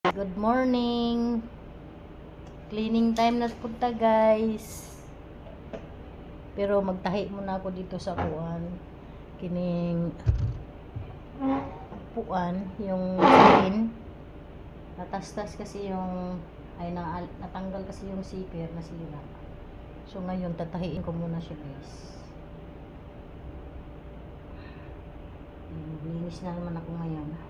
Good morning. Cleaning time na punta guys. Pero magtahi muna ako dito sa kuan. Kining puan, yung skin. Natastas kasi yung ay na, natanggal kasi yung zipper na sira. So ngayon tatahiin ko muna siya guys. Linis na naman ako ngayon.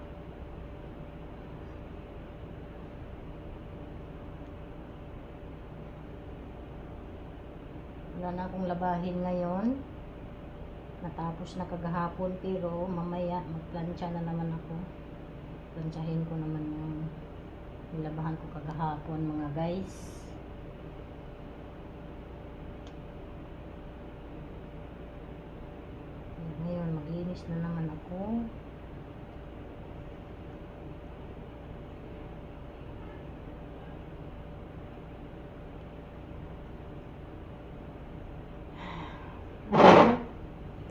Wala na akong labahin ngayon. Natapos na kagahapon pero mamaya magplansya na naman ako. Plansyahin ko naman yung nilabahan ko kagahapon mga guys ngayon maglinis na naman ako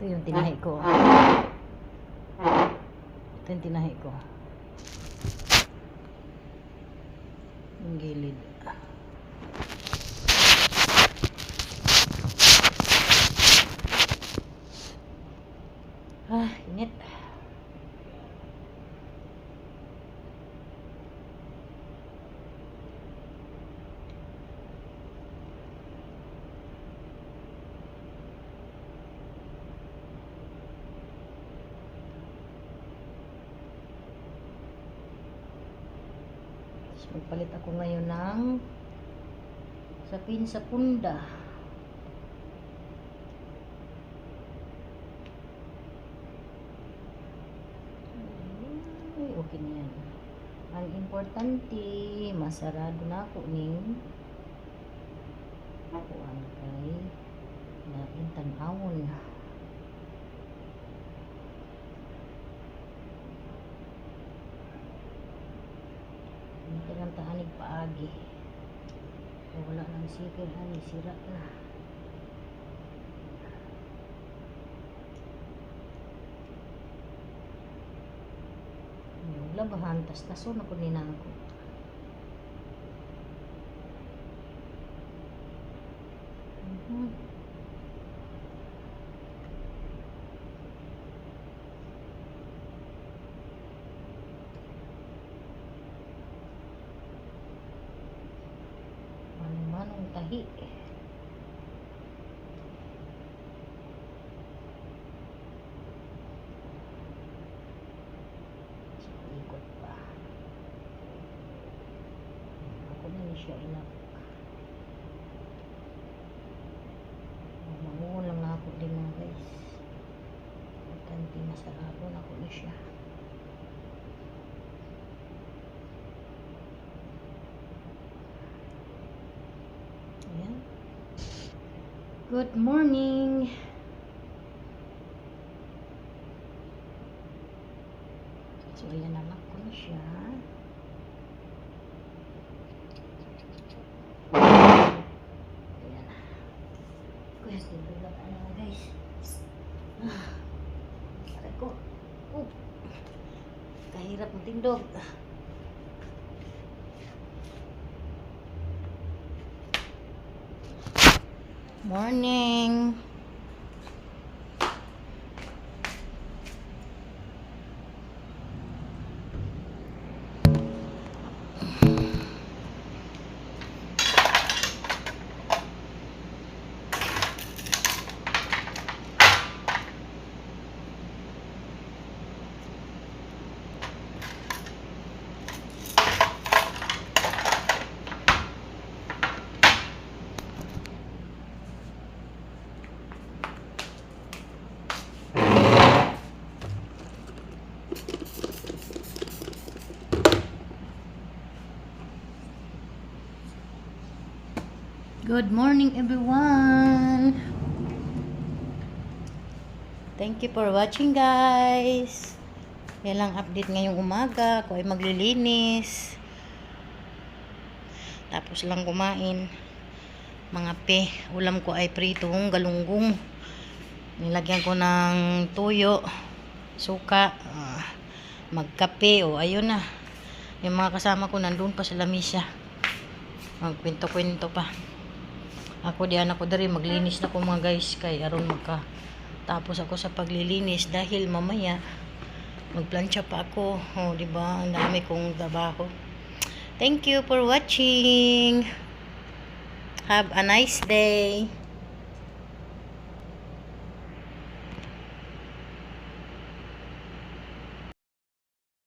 Ito yung tinahi ko. Ito yung tinahi ko. Yung gilid. Ah, init. Tapos magpalit ako ngayon ng sapin sa punda. Ay, okay na yan. Ang importante, masarado na ako ning kuan kay na intanawon. Hindi lang taanig paagi. Kaya wala nang sikil, ani, sira na. Yung labahan, tas taso na ko ninako. Tahi. So, ikot pa. Ako na siya inak. Mangungon lang na ako din mga guys. Importante masarado na ako ni siya. Ayan. Good morning. So, ayan anak ko siya. Ayan. Mga guys. Ah. Aray ko. Oh. Kahirap ng tindog. Morning. Good morning everyone. Thank you for watching guys. Yan lang update ngayong umaga. Ako ay maglilinis. Tapos lang kumain. Mga pe. Ulam ko ay pritong galunggong. Nilagyan ko ng tuyo, suka, ah, magkape. O ayun na. Yung mga kasama ko nandun pa sa lamisa. Magkwento-kwento pa. Ako diyan ako dari maglinis na ko mga guys kay aron magka tapos ako sa paglilinis dahil mamaya magplancha pa ako. Oh, di ba? Ang dami kong trabaho. Thank you for watching. Have a nice day.